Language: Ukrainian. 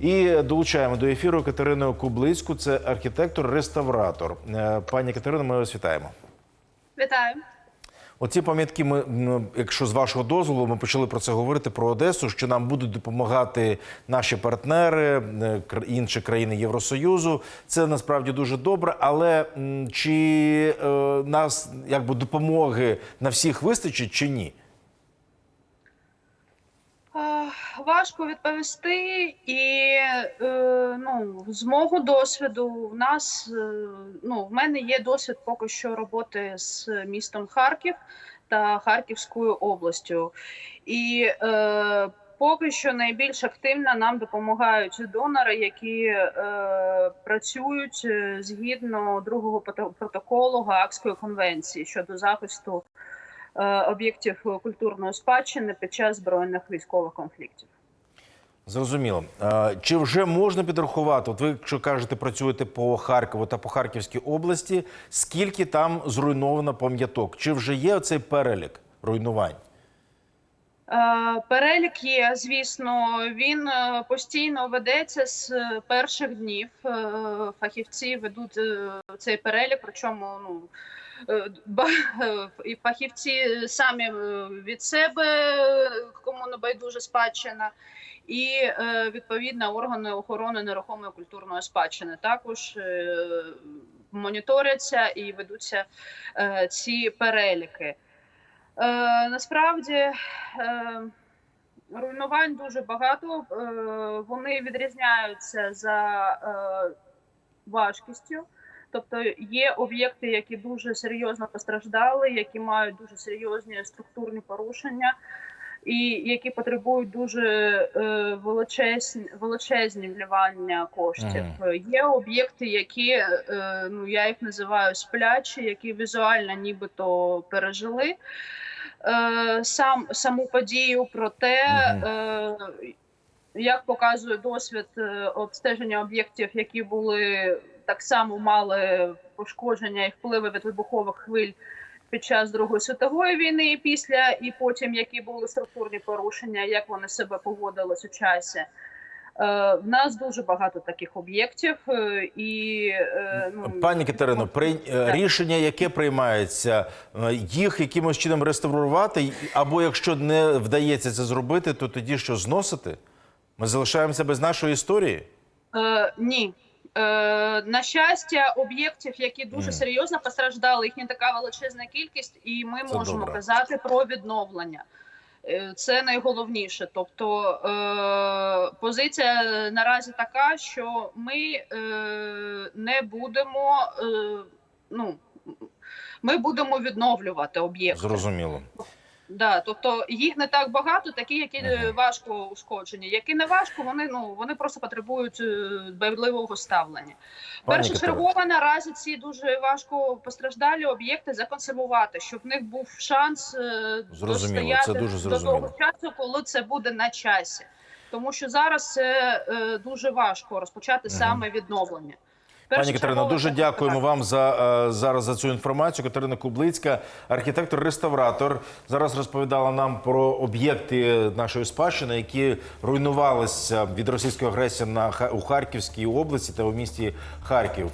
І долучаємо до ефіру Катерину Кублицьку, це архітектор-реставратор. Е, Пані Катерино, ми вас вітаємо. Вітаю. Оці пам'ятки, ми, якщо з вашого дозволу, ми почали про це говорити про Одесу, що нам будуть допомагати наші партнери, е, інші країни Євросоюзу. Це насправді дуже добре. Але чи е, нас якби допомоги на всіх вистачить чи ні? Е, Важко відповісти, і е, ну, з мого досвіду в нас е, ну, в мене є досвід поки що роботи з містом Харків та Харківською областю. І поки що найбільш активно нам допомагають донори, які працюють згідно другого протоколу Гаагської конвенції щодо захисту об'єктів культурної спадщини під час збройних військових конфліктів. Зрозуміло. Е, Чи вже можна підрахувати? От ви, якщо кажете, працюєте по Харкову та по Харківській області, скільки там зруйновано пам'яток? Чи вже є оцей перелік руйнувань? Е, Перелік є, звісно, він е, постійно ведеться з перших днів. Е, Фахівці ведуть цей перелік, причому ну. І фахівці самі від себе, кому не байдуже спадщина, і відповідно органи охорони нерухомої культурної спадщини також моніторяться і ведуться ці переліки. Е, насправді е, руйнувань дуже багато. Е, вони відрізняються за важкістю. Тобто є об'єкти, які дуже серйозно постраждали, які мають дуже серйозні структурні порушення, і які потребують дуже е, величезні, величезні вливання коштів. Е, Є об'єкти, які е, ну я їх називаю сплячі, які візуально нібито пережили е, сам саму подію, проте. Мгм. Е, як показує досвід е, обстеження об'єктів, які були так само мали пошкодження і впливи від вибухових хвиль під час Другої світової війни і після, і потім які були структурні порушення, як вони себе поводили у часі. Е, в нас дуже багато таких об'єктів, е, і е, ну Пані Катерино, при е, Так. рішення, яке приймається, їх якимось чином реставрувати, або якщо не вдається це зробити, то тоді що зносити? Ми залишаємося без нашої історії? Е, ні. Е, на щастя, об'єктів, які дуже серйозно постраждали, їх не така величезна кількість, і ми Це можемо добре. казати про відновлення. Е, Це найголовніше. Тобто е, позиція наразі така, що ми е, не будемо. Е, ну, ми будемо відновлювати об'єкти. Зрозуміло. Да, тобто їх не так багато, такі, які е, Мгм. важко ушкоджені. Які не важко, вони ну вони просто потребують е, дбайливого ставлення. Пані Першочергово наразі ці дуже важко постраждалі об'єкти законсервувати, щоб в них був шанс е, Зрозуміло, це дуже до того часу, коли це буде на часі. Тому що зараз це е, дуже важко розпочати Мгм. саме відновлення. Пані Першочергово дуже дякуємо вам за е, зараз за цю інформацію. Катерина Кублицька, архітектор-реставратор, зараз розповідала нам про об'єкти нашої спадщини, які руйнувалися від російської агресії на у Харківській області та у місті Харків.